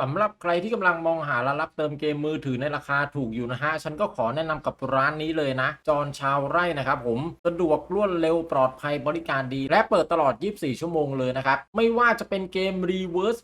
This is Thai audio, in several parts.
สำหรับใครที่กำลังมองหาร้านรับเติมเกมมือถือในราคาถูกอยู่นะฮะ ฉันก็ขอแนะนำกับร้านนี้เลยนะ จอนชาวไร่นะครับผม สะดวกรวดเร็วปลอดภัยบริการดี และเปิดตลอด 24 ชั่วโมงเลยนะครับ ไม่ว่าจะเป็นเกม Reverse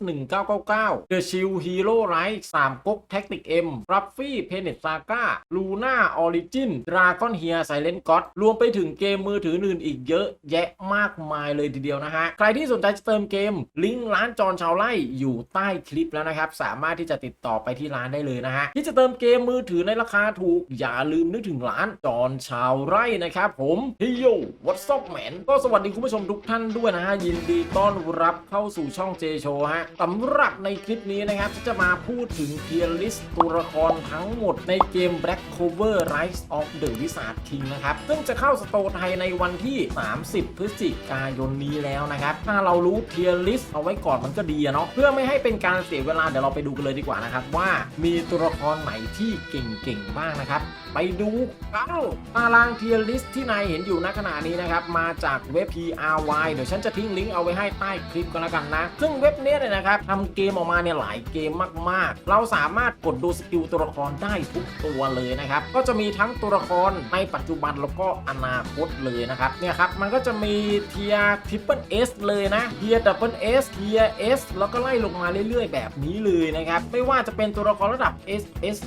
1999 The Shield Hero Rise 3ก๊ก Tactic M Ruffy p e n e t Saga Luna Origin Dragon Here Silent God รวมไปถึงเกมมือถืออื่นอีกเยอะแยะมากมายเลยทีเดียวนะฮะ ใครที่สนใจจะเติมเกม ลิงก์ร้านจอนชาวไร่อยู่ใต้คลิปแล้วนะครับสามารถที่จะติดต่อไปที่ร้านได้เลยนะฮะที่จะเติมเกมมือถือในราคาถูก อย่าลืมนึกถึงร้านจอนชาวไร่นะครับผมฮิโยวัตซอกแมนก็สวัสดีคุณผู้ชมทุกท่านด้วยนะฮะยินดีต้อนรับเข้าสู่ช่องเจโชฮะสำหรับในคลิปนี้นะครับจะมาพูดถึงเทียร์ลิสต์ตัวละครทั้งหมดในเกม Black Cover Rise of the Wizard King นะครับซึ่งจะเข้าสโตร์ไทยในวันที่ 30 พฤศจิกายนนี้แล้วนะครับ ถ้าเรารู้เทียร์ลิสต์เอาไว้ก่อนมันก็ดีเนาะเพื่อไม่ให้เป็นการเสียเวลาเดี๋ยวเราไปดูกันเลยดีกว่านะครับ ว่ามีตัวละครไหนที่เก่งๆบ้างนะครับ ไปดูกันตารางเทียร์ลิสต์ที่นายเห็นอยู่ณขณะนี้นะครับ มาจากเว็บ PRY เดี๋ยวฉันจะทิ้งลิงก์เอาไว้ให้ใต้คลิปกันแล้วกันนะ ซึ่งเว็บเนี้ยเนี่ยนะครับทำเกมออกมาเนี่ยหลายเกมมากๆ เราสามารถกดดูสกิลตัวละครได้ทุกตัวเลยนะครับ ก็จะมีทั้งตัวละครในปัจจุบันแล้วก็อนาคตเลยนะครับเนี่ยครับมันก็จะมีเทียทริปเปิลเอสเลยนะเทียดับเบิลเอสเทียเอสแล้วก็ไล่ลงมาเรื่อยๆ แบบนี้เลยนะครับ ไม่ว่าจะเป็นตัวละครระดับ S S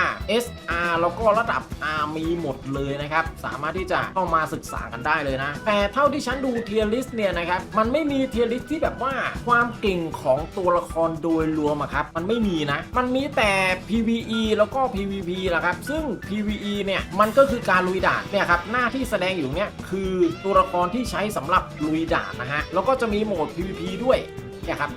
R S R แล้วก็ระดับ R มีหมดเลยนะครับ สามารถที่จะเข้ามาศึกษากันได้เลยนะ แต่เท่าที่ฉันดูเทียร์ลิสต์เนี่ยนะครับ มันไม่มีเทียร์ลิสต์ที่แบบว่าความเก่งของตัวละครโดยรวมอะครับ มันไม่มีนะ มันมีแต่ PVE แล้วก็ PVP แหละครับ ซึ่ง PVE เนี่ยมันก็คือการลุยด่านเนี่ยครับ หน้าที่แสดงอยู่เนี่ยคือตัวละครที่ใช้สำหรับลุยด่านนะฮะ แล้วก็จะมีโหมด PVP ด้วยเนี่ยครับ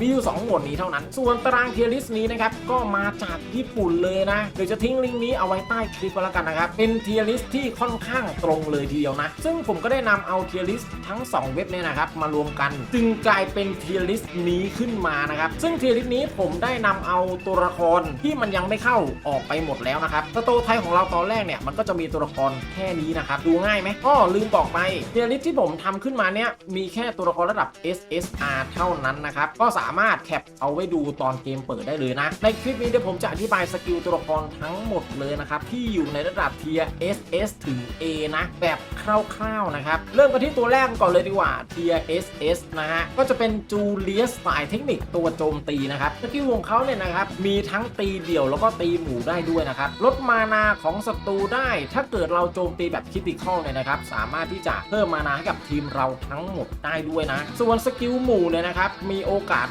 มีอยู่ 2 หมวดนี้เท่านั้น ส่วนตารางเทียร์ลิสต์นี้นะครับก็มาจากญี่ปุ่นเลยนะเดี๋ยวจะทิ้งลิงก์นี้เอาไว้ใต้คลิปก็แล้วกันนะครับ เป็นเทียร์ลิสต์ที่ค่อนข้างตรงเลยทีเดียวนะ ซึ่งผมก็ได้นำเอาเทียร์ลิสต์ทั้ง 2 เว็บเนี่ยนะครับมารวมกัน จึงกลายเป็นเทียร์ลิสต์นี้ขึ้นมานะครับ ซึ่งเทียร์ลิสต์นี้ผมได้นำเอาตัวละครที่มันยังไม่เข้าออกไปหมดแล้วนะครับสโตไทยของเราตอนแรกเนี่ยมันก็จะมีตัวละครแค่นี้นะครับดูง่ายไหมอ้อลืมบอกไปเทียร์ลิสต์ที่ผมทำขึ้นมาเนี่ยมีแค่ตัวละครระดับ SSR เท่านั้นนะครับก็สาามารถแคปเอาไว้ดูตอนเกมเปิดได้เลยนะ ในคลิปนี้เดี๋ยวผมจะอธิบายสกิลตัวละครทั้งหมดเลยนะครับ ที่อยู่ในระดับเทีย SS ถึง A นะ แบบคร่าวๆนะครับ เริ่มกันที่ตัวแรกก่อนเลยดีกว่าเทีย SS นะฮะ ก็จะเป็นจูเลียสสายเทคนิคตัวโจมตีนะครับสกิลของเขาเนี่ยนะครับ มีทั้งตีเดี่ยวแล้วก็ตีหมู่ได้ด้วยนะครับ ลดมานาของศัตรูได้ ถ้าเกิดเราโจมตีแบบคิติคอลเนี่ยนะครับ สามารถที่จะเพิ่มมานาให้กับทีมเราทั้งหมดได้ด้วยนะ ส่วนสกิลหมู่เนี่ยนะครับ มีโอกาส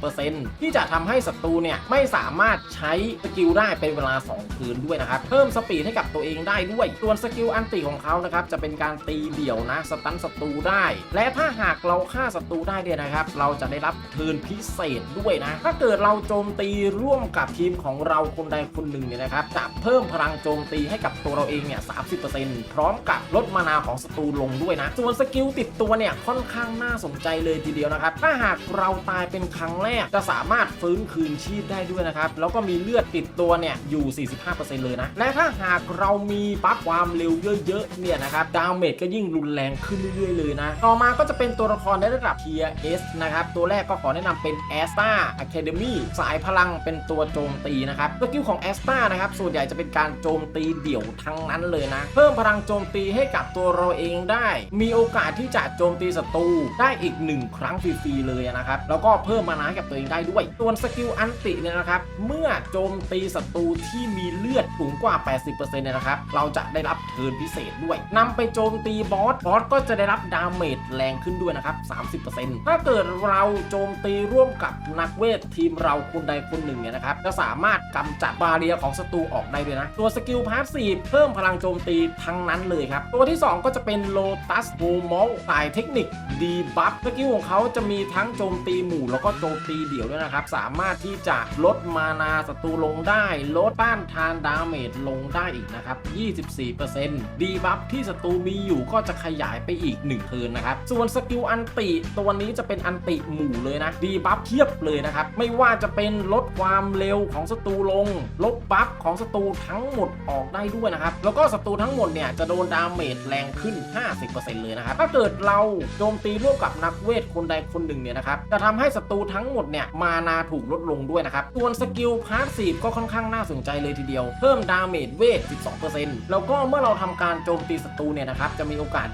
50%ที่จะทำให้ศัตรูเนี่ยไม่สามารถใช้สกิลได้เป็นเวลา 2 คืนด้วยนะครับ เพิ่มสปีดให้กับตัวเองได้ด้วย ส่วนสกิลอันติของเขานะครับจะเป็นการตีเดี่ยวนะสตันศัตรูได้ และถ้าหากเราฆ่าศัตรูได้เนี่ยนะครับ เราจะได้รับเทินพิเศษด้วยนะ ถ้าเกิดเราโจมตีร่วมกับทีมของเราคนใดคนหนึ่งเนี่ยนะครับจะเพิ่มพลังโจมตีให้กับตัวเราเองเนี่ย30%พร้อมกับลดมานาของศัตรูลงด้วยนะ ส่วนสกิลติดตัวเนี่ยค่อนข้างน่าสนใจเลยทีเดียวนะครับ ถ้าหากเราตายเป็นครั้งแรก จะสามารถฟื้นคืนชีพได้ด้วยนะครับ แล้วก็มีเลือดติดตัวเนี่ยอยู่ 45%เลยนะ และถ้าหากเรามีบัฟความเร็วเยอะๆเนี่ยนะครับดาเมจก็ยิ่งรุนแรงขึ้นเรื่อยๆเลยนะ ต่อมาก็จะเป็นตัวละครในระดับ Tier S นะครับ ตัวแรกก็ขอแนะนำเป็น a s t a Academy สายพลังเป็นตัวโจมตีนะครับสกิลของ a s t a นะครับส่วนใหญ่จะเป็นการโจมตีเดี่ยวทั้งนั้นเลยนะ เพิ่มพลังโจมตีให้กับตัวเราเองได้ มีโอกาสที่จะโจมตีศัตรูได้อีกหนึ่งครั้งฟรีๆเลยนะครับ แล้วก็เพิ่มมานากับตัวเองได้ด้วย ส่วนสกิลอันติเนี่ยนะครับ เมื่อโจมตีศัตรูที่มีเลือดสูงกว่า 80%เนี่ยนะครับ เราจะได้รับเทิร์นพิเศษด้วยนำไปโจมตีบอส บอสก็จะได้รับดาเมจแรงขึ้นด้วยนะครับ 30%ถ้าเกิดเราโจมตีร่วมกับนักเวททีมเราคนใดคนหนึ่งเนี่ยนะครับ จะสามารถกำจัดบาเรียของศัตรูออกได้ด้วยนะ ตัวสกิลพาสซีฟเพิ่มพลังโจมตีทั้งนั้นเลยครับ ตัวที่ 2 ก็จะเป็นโลตัสโฮมอลสายเทคนิคดีบัฟสกิลของเขาจะมีทั้งโจมตีหมู่แล้วก็โจมตีเดี่ยวด้วยนะครับ สามารถที่จะลดมานาศัตรูลงได้ ลดต้านทานดาเมจลงได้อีกนะครับ 24%ดีบัฟที่ศัตรูมีอยู่ก็จะขยายไปอีก1เทินนะครับ ส่วนสกิลอันติตัวนี้จะเป็นอันติหมู่เลยนะ ดีบัฟเทียบเลยนะครับ ไม่ว่าจะเป็นลดความเร็วของศัตรูลง ลดบัฟของศัตรูทั้งหมดออกได้ด้วยนะครับ แล้วก็ศัตรูทั้งหมดเนี่ยจะโดนดาเมจแรงขึ้น 50%เลยนะครับ ถ้าเกิดเราโจมตีร่วมกับนักเวทคนใดคนหนึ่งเนี่ยนะครับ จะทำให้ศศัตรูทั้งหมดเนี่ยมานาถูกลดลงด้วยนะครับส่วนสกิลพาสซีฟก็ค่อนข้างน่าสนใจเลยทีเดียว เพิ่มดาเมจเวท 12%แล้วก็เมื่อเราทำการโจมตีศัตรูเนี่ยนะครับจะมีโอกาส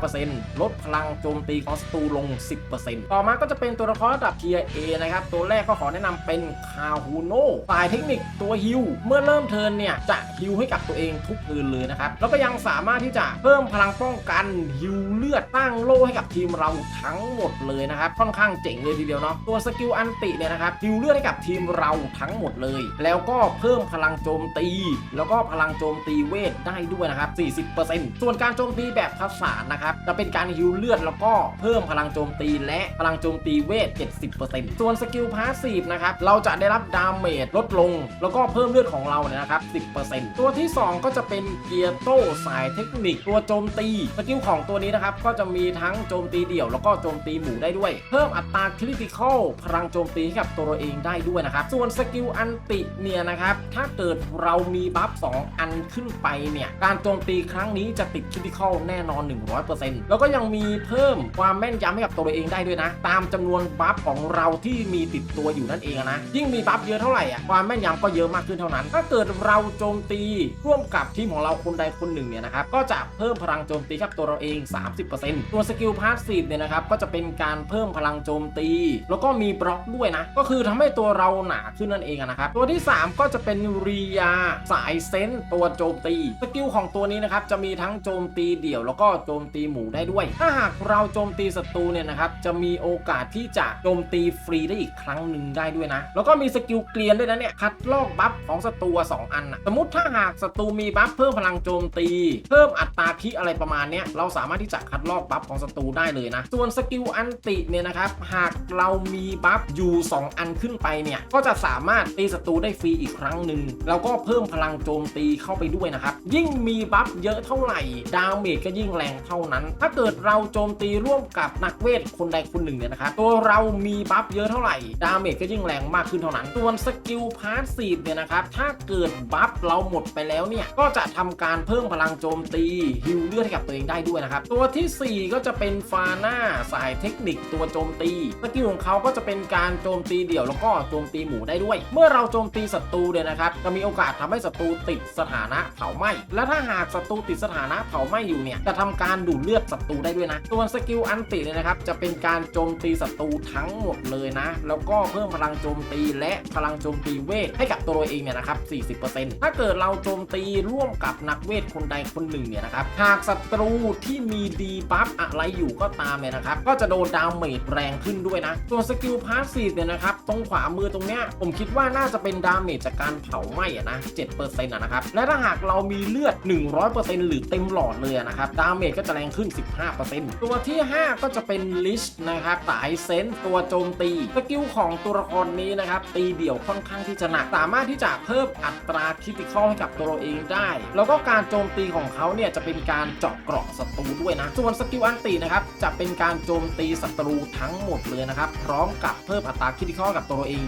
25%ลดพลังโจมตีของศัตรูลง 10%ต่อมาก็จะเป็นตัวละครระดับเทียเอนะครับตัวแรกก็ขอแนะนำเป็นคาฮูโน่ฝ่ายเทคนิคตัวฮิวเมื่อเริ่มเทินเนี่ยจะฮิวให้กับตัวเองทุกคืนเลยนะครับแล้วก็ยังสามารถที่จะเพิ่มพลังป้องกันฮิวเลือดตั้งโล่ให้กับทีมเราทั้งหมดเลยนะครับค่อนข้างเจ๋งเลยทีเดียวเนาะตัวสกิลอันติเนี่ยนะครับฮิวเลือดให้กับทีมเราทั้งหมดเลย แล้วก็เพิ่มพลังโจมตี แล้วก็พลังโจมตีเวทได้ด้วยนะครับ 40%ส่วนการโจมตีแบบผสานนะครับจะเป็นการฮิวเลือดแล้วก็เพิ่มพลังโจมตีและพลังโจมตีเวท 70%ส่วนสกิลพาสซีฟนะครับเราจะได้รับดาเมจลดลง แล้วก็เพิ่มเลือดของเราเนี่ยนะครับ 10%ตัวที่ 2 ก็จะเป็นเกียร์โต้สายเทคนิคตัวโจมตีสกิลของตัวนี้นะครับก็จะมีทั้งโจมตีเดี่ยว แล้วก็โจมตีหมู่ได้ด้วย เพิ่มอัตราคริติคอลพลังโจมตีให้กับตัวเราเองได้ด้วยนะครับ ส่วนสกิลอันติเนี่ยนะครับ ถ้าเกิดเรามีบัฟ2อันขึ้นไปเนี่ย การโจมตีครั้งนี้จะติดคริติคอลแน่นอน 100%แล้วก็ยังมีเพิ่มความแม่นยำให้กับตัวเราเองได้ด้วยนะ ตามจำนวนบัฟของเราที่มีติดตัวอยู่นั่นเองนะ ยิ่งมีบัฟเยอะเท่าไหร่อะความแม่นยำก็เยอะมากขึ้นเท่านั้น ถ้าเกิดเราโจมตีร่วมกับทีมของเราคนใดคนหนึ่งเนี่ยนะครับก็จะเพิ่มพลังโจมตีกับตัวเราเอง 30%ตัวสกิลพาสซีฟเนี่ยนะครับก็จะเป็นการเพิ่มพลังโจมตีแล้วก็มีบล็อกด้วยนะ ก็คือทำให้ตัวเราหนาขึ้นนั่นเองนะครับ ตัวที่ 3 ก็จะเป็นรียาสายเซนต์ตัวโจมตี สกิลของตัวนี้นะครับจะมีทั้งโจมตีเดี่ยว แล้วก็โจมตีหมู่ได้ด้วย ถ้าหากเราโจมตีศัตรูเนี่ยนะครับจะมีโอกาสที่จะโจมตีฟรีได้อีกครั้งหนึ่งได้ด้วยนะ แล้วก็มีสกิลเกลียนด้วยนะเนี่ยคัดลอกบัฟของศัตรูอะสองอันนะสมมติถ้าหากศัตรูมีบัฟเพิ่มพลังโจมตี เพิ่มอัตราคิอะไรประมาณเนี้ยเราสามารถที่จะคัดลอกบัฟของศัตรูได้เลยนะ ส่วนสกิลอันติเนี่ยนะครับหากเเรามีบัฟอยู่ 2 อันขึ้นไปเนี่ย ก็จะสามารถตีศัตรูได้ฟรีอีกครั้งหนึ่งแล้วก็เพิ่มพลังโจมตีเข้าไปด้วยนะครับ ยิ่งมีบัฟเยอะเท่าไหร่ ดาเมจก็ยิ่งแรงเท่านั้น ถ้าเกิดเราโจมตีร่วมกับนักเวทคนใดคนหนึ่งเนี่ยนะครับตัวเรามีบัฟเยอะเท่าไหร่ ดาเมจก็ยิ่งแรงมากขึ้นเท่านั้นส่วนสกิลพาสซีฟเนี่ยนะครับถ้าเกิดบัฟเราหมดไปแล้วเนี่ยก็จะทำการเพิ่มพลังโจมตีฮิวเลือดให้กับตัวเองได้ด้วยนะครับตัวทีสี่ 4 ก็จะเป็นฟาน่าสายเทคนิคตัวโจมตีสกิลของเขาก็จะเป็นการโจมตีเดี่ยวแล้วก็โจมตีหมู่ได้ด้วย เมื่อเราโจมตีศัตรูเนี่ยนะครับจะมีโอกาสทำให้ศัตรูติดสถานะเผาไหม้และถ้าหากศัตรูติดสถานะเผาไหม้อยู่เนี่ยจะทำการดูดเลือดศัตรูได้ด้วยนะส่วนสกิลอันติเนี่ยนะครับจะเป็นการโจมตีศัตรูทั้งหมดเลยนะ แล้วก็เพิ่มพลังโจมตีและพลังโจมตีเวทให้กับตัวเราเองเนี่ยนะครับ 40%ถ้าเกิดเราโจมตีร่วมกับนักเวทคนใดคนหนึ่งเนี่ยนะครับ หากศัตรูที่มีดีบัฟอะไรอยู่ก็ตามเนี่ยนะครับ ก็จะโดนดาเมจแรงขึ้นด้วยนะส่วนสกิลพาสซีฟเนี่ยนะครับ ตรงขวามือตรงเนี้ยผมคิดว่าน่าจะเป็นดาเมจจากการเผาไหม้อะนะ7%อะนะครับและถ้าหากเรามีเลือด 100%หรือเต็มหลอดเลยนะครับดาเมจก็จะแรงขึ้น 15%ตัวที่ 5 ก็จะเป็นลิชนะครับสายเซนต์ตัวโจมตีสกิลของตัวละครนี้นะครับตีเดี่ยวค่อนข้างที่จะหนักสามารถที่จะเพิ่มอัตราคิติคอลให้กับตัวเราเองได้ แล้วก็การโจมตีของเขาเนี่ยจะเป็นการเจาะเกราะศัตรูด้วยนะ ส่วนสกิลอันตีนะครับจะเป็นการโจมตีศัตรูทั้งหมดเลยนะครับพร้อมกับเพิ่มอัตราคิติคอลกับตัวเราเอง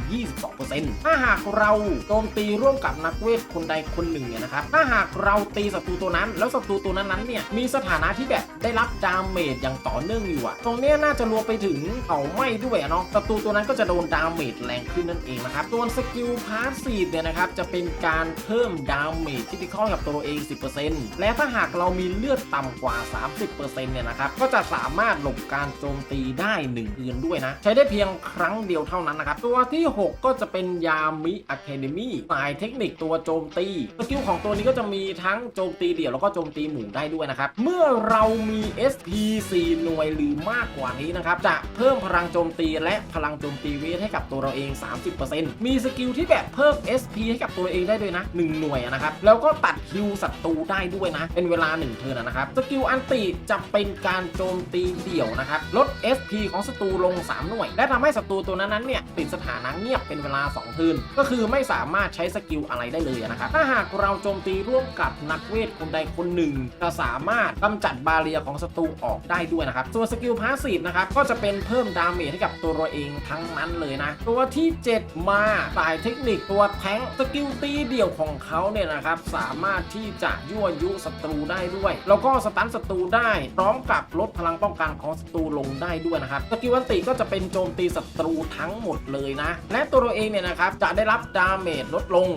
22%ถ้าหากเราโจมตีร่วมกับนักเวทคนใดคนหนึ่งเนี่ยนะครับ ถ้าหากเราตีศัตรูตัวนั้น แล้วศัตรูตัวนั้นนั้นเนี่ยมีสถานะที่แบบได้รับดาเมจอย่างต่อเนื่องอยู่อะตรงนี้น่าจะรวมไปถึงเผาไหม้ด้วยเนาะศัตรูตัวนั้นก็จะโดนดาเมจแรงขึ้นนั่นเองนะครับส่วนสกิลพาสซีฟเนี่ยนะครับจะเป็นการเพิ่มดาเมจคิติคอลกับตัวเราเอง 10%และถ้าหากเรามีเลือดต่ำกว่า 30%เนี่ยนะครับก็จะสามารถหลบการโจมตีได้1คืนด้วยนะ ใช้ได้เพียงครั้งเดียวเท่านั้นนะครับตัวที่ 6 ก็จะเป็นยามิอะเคเดมี่สายเทคนิคตัวโจมตีสกิลของตัวนี้ก็จะมีทั้งโจมตีเดี่ยวแล้วก็โจมตีหมู่ได้ด้วยนะครับ เมื่อเรามี SP 4 หน่วยหรือมากกว่านี้นะครับ จะเพิ่มพลังโจมตีและพลังโจมตีเวทให้กับตัวเราเอง 30%มีสกิลที่แบบเพิ่ม SP ให้กับตัวเองได้ด้วยนะ 1 หน่วยนะครับ แล้วก็ตัดฮิวศัตรูได้ด้วยนะ เป็นเวลา 1 เทิร์นะนะครับ สกิลอันติจะเป็นการโจมตีเดี่ยวนะครับ ลด SP ของศัตรูลง 3 หน่วย และทำให้ศัตรูตัวนั้นๆเนี่ยติดปิดสถานะเงียบเป็นเวลา2คืน ก็คือไม่สามารถใช้สกิลอะไรได้เลยนะครับ ถ้าหากเราโจมตีร่วมกับนักเวทคนใดคนหนึ่ง จะสามารถกำจัดบาเรียของศัตรูออกได้ด้วยนะครับ ส่วนสกิลพาสซีฟนะครับ ก็จะเป็นเพิ่มดาเมจให้กับตัวเราเองทั้งนั้นเลยนะ ตัวที่ 7 มาสายเทคนิคตัวแทงสกิลตีเดี่ยวของเขาเนี่ยนะครับ สามารถที่จะยั่วยุศัตรูได้ด้วย แล้วก็สตันศัตรูได้พร้อมกับลดพลังป้องกันของศัตรูลงได้ด้วยนะครับสกิลอันติก็จะเป็นโจมตีศัตรูทั้งหมดเลยนะ และตัวเราเองเนี่ยนะครับจะได้รับดาเมจลดลง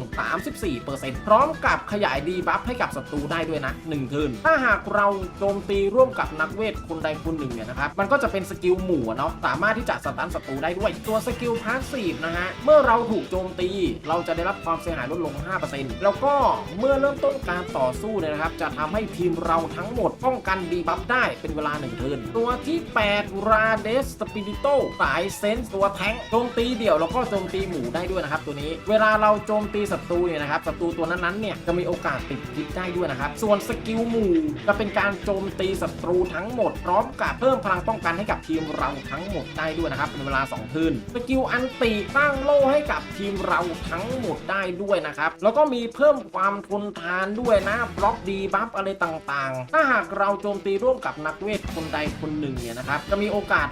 34%พร้อมกับขยายดีบัฟให้กับศัตรูได้ด้วยนะ1คืนถ้าหากเราโจมตีร่วมกับนักเวทคนใดคนหนึ่งเนี่ยนะครับมันก็จะเป็นสกิลหมู่เนาะสามารถที่จะสตันศัตรูได้ด้วย ตัวสกิลพาสซีฟนะฮะเมื่อเราถูกโจมตี เราจะได้รับความเสียหายลดลง 5%แล้วก็เมื่อเริ่มต้นการต่อสู้เนี่ยนะครับจะทำให้ทีมเราทั้งหมดป้องกันดีบัฟได้เป็นเวลา1เทิร์นตัวที่ 8 ราเดสสปิริโตสายเซนส์ตัวแทงโจมตีเดี่ยวแล้วก็โจมตีหมู่ได้ด้วยนะครับตัวนี้ เวลาเราโจมตีศัตรูเนี่ยนะครับศัตรูตัวนั้นๆเนี่ยจะมีโอกาสติดพิษได้ด้วยนะครับ ส่วนสกิลหมู่จะเป็นการโจมตีศัตรูทั้งหมด พร้อมกับเพิ่มพลังป้องกันให้กับทีมเราทั้งหมดได้ด้วยนะครับเป็นเวลา2คืนสกิลอันตีตั้างโล่ให้กับทีมเราทั้งหมดได้ด้วยนะครับแล้วก็มีเพิ่มความทนทานด้วยนะบล็อกดีบัฟอะไรต่างๆ ถ้าหากเราโจมตีร่วมกับนักเวทคนใดคนหนึ่งเนี่ยนะครับจะมีโอกาส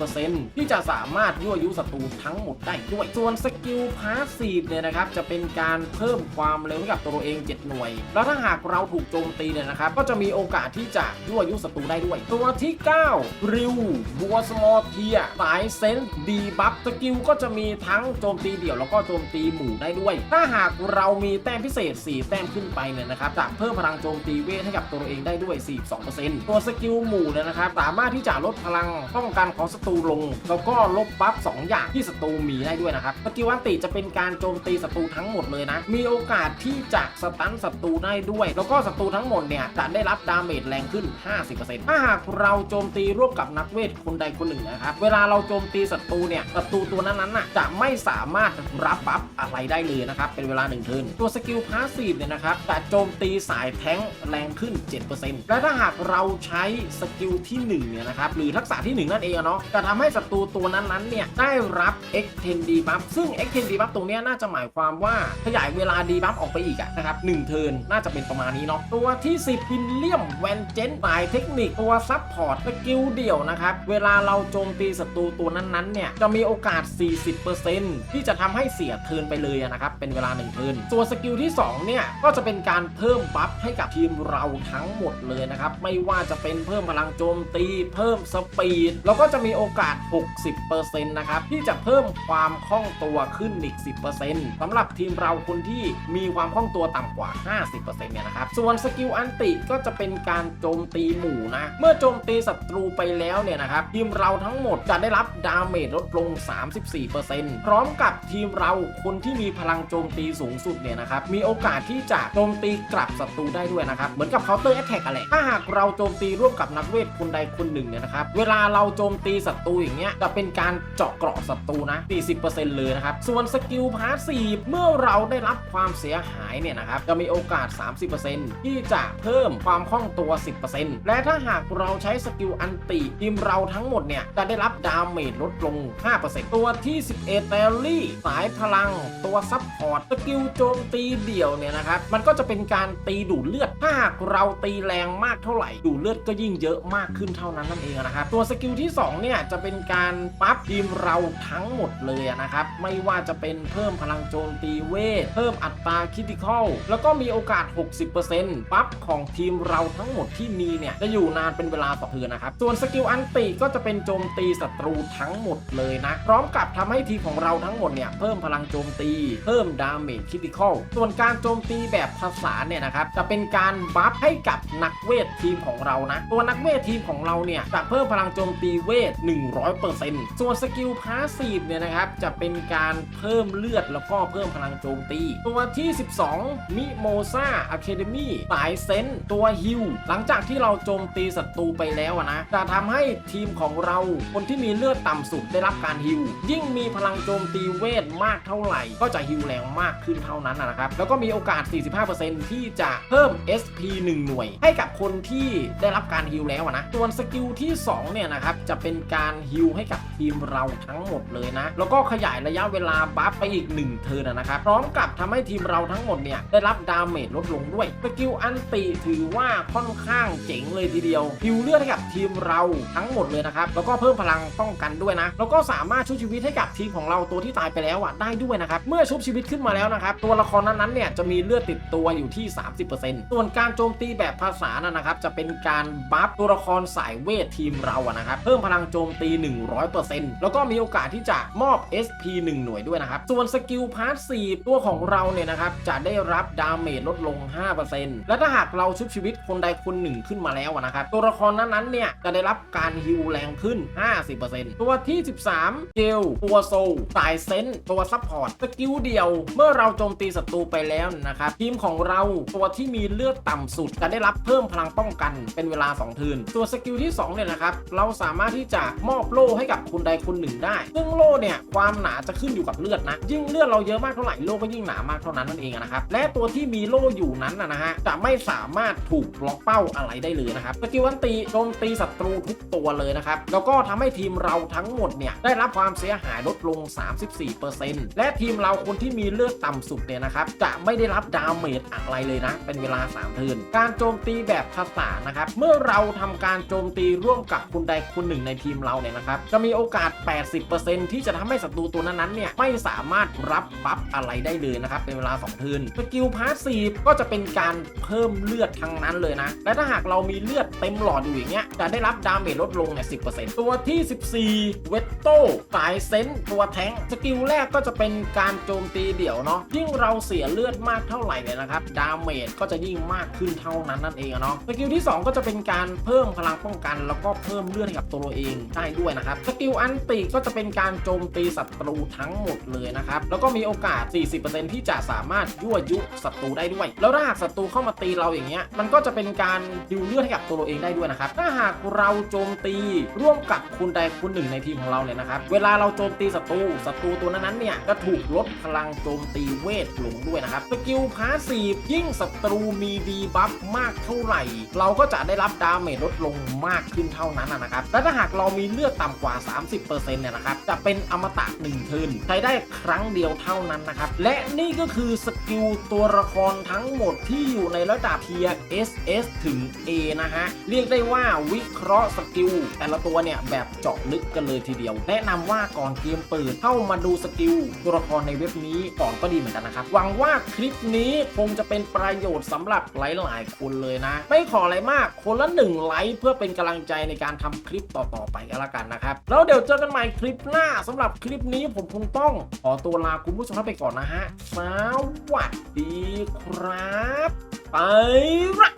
60%ที่จะสามารถยั่วยุศัตรูทั้งหมดได้ด้วยส่วนสกิลพาสซีฟเนี่ยนะครับจะเป็นการเพิ่มความเร็วให้กับตัวเราเอง 7 หน่วย แล้วถ้าหากเราถูกโจมตีเนี่ยนะครับก็จะมีโอกาสที่จะยั่วยุศัตรูได้ด้วย ตัวที่ 9 ริวบัวสมอเทียสายเซนดีบัฟสกิลก็จะมีทั้งโจมตีเดี่ยวแล้วก็โจมตีหมู่ได้ด้วย ถ้าหากเรามีแต้มพิเศษ 4 แต้มขึ้นไปเนี่ยนะครับจะเพิ่มพลังโจมตีเวทให้กับตัวเราเองได้ด้วย 42%ตัวสกิลหมู่เนี่ยนะครับสามารถที่จะลดพลังป้องกันของศัตรูลง แล้วก็ลบบัฟ2อย่างที่ศัตรูมีได้ด้วยนะครับสกิลอัติจะเป็นการโจมตีศัตรูทั้งหมดเลยนะ มีโอกาสที่จะสตันศัตรูได้ด้วย แล้วก็ศัตรูทั้งหมดเนี่ยจะได้รับดาเมจแรงขึ้น 50%ถ้าหากเราโจมตีร่วมกับนักเวทคนใดคนหนึ่งนะครับ เวลาเราโจมตีศัตรูเนี่ยศัตรูตัวนั้นๆน่ะจะไม่สามารถรับบัฟอะไรได้เลยนะครับ เป็นเวลา1เทินตัวสกิลพาสซีฟเนี่ยนะครับจะโจมตีสายแท้งแรงขึ้น 7%และถ้าหากเราใช้สกิลที่1เนี่ยนะครับหรือทักษะที่ 1 นั่นเองเนาะจะทำให้ศัตรูตัวนั้นๆเนี่ยได้รับ extend debuff ซึ่ง extend debuff ตรงนี้น่าจะหมายความว่าขยายเวลา debuff ออกไปอีกอะนะครับ1เทิร์นน่าจะเป็นประมาณนี้เนาะตัวที่ 10วินเลียมแวนเจนสายเทคนิคตัวซับพอร์ตสกิลเดี่ยวนะครับเวลาเราโจมตีศัตรูตัวนั้นๆเนี่ยจะมีโอกาส 40%ที่จะทำให้เสียเทิร์นไปเลยนะครับเป็นเวลา1เทิร์นส่วนสกิลที่2เนี่ยก็จะเป็นการเพิ่มบัฟให้กับทีมเราทั้งหมดเลยนะครับไม่ว่าจะเป็นเพิ่มพลังโจมตี เพิ่มสปีดแล้วก็จะมีโอกาส 60%นะครับที่จะเพิ่มิ่มความคล่องตัวขึ้นอีก 10%สำหรับทีมเราคนที่มีความคล่องตัวต่ำกว่า 50%เนี่ยนะครับ ส่วนสกิลอันติก็จะเป็นการโจมตีหมู่นะ เมื่อโจมตีศัตรูไปแล้วเนี่ยนะครับ ทีมเราทั้งหมดจะได้รับดาเมจลดลง 34%พร้อมกับทีมเราคนที่มีพลังโจมตีสูงสุดเนี่ยนะครับ มีโอกาสที่จะโจมตีกลับศัตรูได้ด้วยนะครับ เหมือนกับเคาน์เตอร์แอตแทกอะไรถ้าหากเราโจมตีร่วมกับนักเวทคนใดคนหนึ่งเนี่ยนะครับ เวลาเราโจมตีศัตรูอย่างเงี้ยจะเป็นการเจาะเกราะศัตรูนะ 40%เลยนะครับ ส่วนสกิลพาสซีฟเมื่อเราได้รับความเสียหายเนี่ยนะครับ จะมีโอกาส 30%ที่จะเพิ่มความคล่องตัว 10%และถ้าหากเราใช้สกิลอันติทีมเราทั้งหมดเนี่ย จะได้รับดาเมจลดลง 5%ตัวที่ 11แรลลี่ สายพลัง ตัวซับพอร์ต สกิลโจมตีเดี่ยวเนี่ยนะครับ มันก็จะเป็นการตีดูดเลือด ถ้าหากเราตีแรงมากเท่าไหร่ ดูดเลือดก็ยิ่งเยอะมากขึ้นเท่านั้นนั่นเองนะครับ ตัวสกิลที่ 2 เนี่ย จะเป็นการปั๊บทีมเราทั้งหมดเลยนะครับ ไม่ว่าจะเป็นเพิ่มพลังโจมตีเวท เพิ่มอัตราคิติคอลแล้วก็มีโอกาส 60%ปั๊บของทีมเราทั้งหมดที่มีเนี่ยจะอยู่นานเป็นเวลาต่อเทือนนะครับ ส่วนสกิลอันติก็จะเป็นโจมตีศัตรูทั้งหมดเลยนะ พร้อมกับทำให้ทีมของเราทั้งหมดเนี่ยเพิ่มพลังโจมตี เพิ่มดาเมจคิติคอลส่วนการโจมตีแบบภาษานเนี่ยนะครับจะเป็นการบัฟให้กับนักเวททีมของเรานะ ตัวนักเวททีมของเราเนี่ยจะเพิ่มพลังโจมตีเวท 100%ส่วนสกิลพาสซีฟเนี่ยนะครับจะเป็นการเพิ่มเลือดแล้วก็เพิ่มพลังโจมตี ตัวที่ 12 มิโมซาอะเคเดมี่สายเซนตัวฮิวหลังจากที่เราโจมตีศัตรูไปแล้วนะจะทำให้ทีมของเราคนที่มีเลือดต่ำสุดได้รับการฮิวยิ่งมีพลังโจมตีเวทมากเท่าไหร่ ก็จะฮิวแรงมากขึ้นเท่านั้นนะครับ แล้วก็มีโอกาส 45%ที่จะเพิ่ม SP 1 หน่วย ให้กับคนที่ได้รับการฮิวแล้วนะส่วนสกิลที่2เนี่ยนะครับจะเป็นการฮิวให้กับทีมเราทั้งหมดเลยนะ แล้วก็ขยายระยะเวลาบัฟไปอีก 1 เทิร์นนะครับ พร้อมกับทำให้ทีมเราทั้งหมดเนี่ยได้รับดาเมจลดลงด้วย สกิลอันติถือว่าค่อนข้างเจ๋งเลยทีเดียวฮิวเลือดให้กับทีมเราทั้งหมดเลยนะครับ แล้วก็เพิ่มพลังป้องกันด้วยนะ แล้วก็สามารถช่วยชีวิตให้กับทีมของเราตัวที่ตายไปแล้วอะได้ด้วยนะครับ เมื่อชุบชีวิตขึ้นมาแล้วนะครับ ตัวละครนั้นๆเนี่ยจะมีเลือดติดตัวอยู่ที่ 30%ส่วนการโจมตีแบบภาษานะนะครับจะเป็นการบัฟตัวละครสายเวททีมเราอะนะครับ เพิ่มพลังโจมตี 100%แล้วก็มีโอกาสที่จะมอบ SP 1 หน่วยด้วยนะครับ ส่วนสกิลพาร์ท4ตัวของเราเนี่ยนะครับ จะได้รับดาเมจลดลง 5%และถ้าหากเราชุบชีวิตคนใดคนหนึ่งขึ้นมาแล้วนะครับ ตัวละครนั้นๆเนี่ย จะได้รับการฮิวแรงขึ้น 50%ตัวที่ 13 เกลตัวโซลสายเซนต์ตัวซัพพอร์ตสกิลเดียว เมื่อเราโจมตีศัตรูไปแล้วนะครับทีมของเราตัวที่มีเลือดต่ำสุด จะได้รับเพิ่มพลังป้องกันเป็นเวลา 2 ทืน ตัวสกิลที่2เนี่ยนะครับเราสามารถที่จะมอบโล่ให้กับคนใดคนหนึ่งได้ ซึ่งโล่เนี่ยความหนาจะขึ้นอยู่กับเลือดนะยิ่งเลือดเราเยอะมากเท่าไหร่โล่ก็ยิ่งหนามากเท่านั้นนั่นเองนะครับและตัวที่มีโล่อยู่นั้นนะฮะจะไม่สามารถถูกบล็อกเป้าอะไรได้เลยนะครับสกิลอันตีโจมตีศัตรูทุกตัวเลยนะครับแล้วก็ทำให้ทีมเราทั้งหมดเนี่ยได้รับความเสียหายลดลง 34%และทีมเราคนที่มีเลือดต่ำสุดเนี่ยนะครับจะไม่ได้รับดาเมจอะไรเลยนะ เป็นเวลา3เทิร์นการโจมตีแบบภาษานะครับเมื่อเราทำการโจมตีร่วมกับคนใดคนหนึ่งในทีมเราเนี่ยนะครับจะมีโอกาส 80%ที่จะทำให้ศัตรูตัวนั้นๆเนี่ยไม่สามารถรับบัฟอะไรได้เลยนะครับเป็นเวลา2เทินสกิลพาสซีฟก็จะเป็นการเพิ่มเลือดทั้งนั้นเลยนะ และถ้าหากเรามีเลือดเต็มหลอดอยู่อย่างเงี้ยจะได้รับดาเมจลดลงเนี่ย10%ตัวที่ 14 เวตโต้สายเซนต์ตัวแทงสกิลแรกก็จะเป็นการโจมตีเดี่ยวเนาะยิ่งเราเสียเลือดมากเท่าไหร่เนี่ยนะครับดาเมจก็จะยิ่งมากขึ้นเท่านั้นนั่นเองเนาะสกิลที่ 2 ก็จะเป็นการเพิ่มพลังป้องกัน แล้วก็เพิ่มเลือดให้กับตัวเราเองได้ด้วยนะครับสกิลอันติก็จะเป็นการโจมตีศัตรูทั้งหมดเลยนะครับ แล้วก็มีโอกาส 40%ที่จะสามารถยั่วยุศัตรูได้ด้วย แล้วถ้าหากศัตรูเข้ามาตีเราอย่างเงี้ย มันก็จะเป็นการดิวเลือดให้กับตัวเราเองได้ด้วยนะครับ ถ้าหากเราโจมตีร่วมกับคนใดคนหนึ่งในทีมของเราเนี่ยนะครับ เวลาเราโจมตีศัตรู ศัตรูตัวนั้นๆเนี่ยจะถูกลดพลังโจมตีเวทลงด้วยนะครับ สกิลพาสซีฟยิ่งศัตรูมีดีบัฟมากเท่าไหร่ เราก็จะได้รับดาเมจลดลงมากขึ้นเท่านั้นนะครับ และถ้าหากเรามีเลือดต่ำกว่า 30%เนี่ยนะครับ จะเป็นอมตะ1เทิร์นใช้ได้ครั้งเดียวเท่านั้นนะครับ และนี่ก็คือสกิลตัวละครทั้งหมดที่อยู่ในระดับเทีย SS ถึง A นะฮะ เรียกได้ว่าวิเคราะห์สกิลแต่ละตัวเนี่ย แบบเจาะลึกกันเลยทีเดียว แนะนำว่าก่อนเกมเปิดเข้ามาดูสกิลตัวละครในเว็บนี้ก่อนก็ดีเหมือนกันนะครับ หวังว่าคลิปนี้คงจะเป็นประโยชน์สำหรับหลาย ๆ คนเลยนะ ไม่ขออะไรมากคนละหนึ่งไลค์เพื่อเป็นกำลังใจในการทำคลิปต่อ ๆ ไปก็แล้วกันนะครับ แล้วเดี๋ยวเจอกันใหม่คลิปหน้าสำหรับคลิปนี้ผมคงต้องขอตัวลาคุณผู้ชมไปก่อนนะฮะสวัสดีครับ ไปละ